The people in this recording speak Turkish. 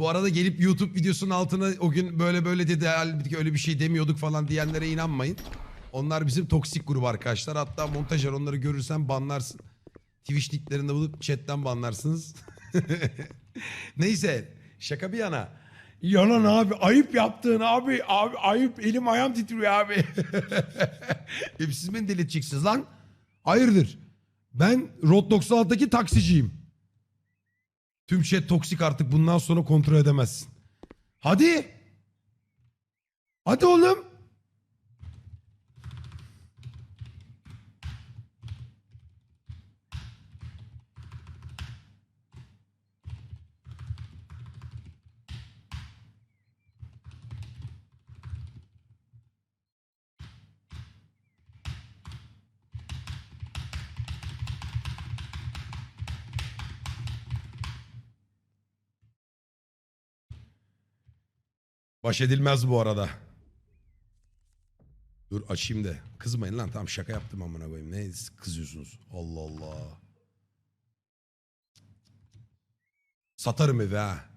Bu arada gelip YouTube videosunun altına o gün böyle böyle dedi halbuki öyle bir şey demiyorduk falan diyenlere inanmayın. Onlar bizim toksik grubu arkadaşlar. Hatta montajer onları görürsen banlarsın. Twitch linklerinde bulup chatten banlarsınız. Neyse şaka bir yana. Yalan abi ayıp yaptığın abi abi ayıp elim ayağım titriyor abi. Hep siz beni delirteceksiniz lan. Hayırdır? Ben Rod 96'daki taksiciyim. Tüm chat toksik artık bundan sonra kontrol edemezsin. Hadi. Hadi oğlum. Baş edilmez bu arada. Dur açayım da. Kızmayın lan tamam şaka yaptım amına koyayım. Ne kızıyorsunuz? Allah Allah. Satarım evi ha.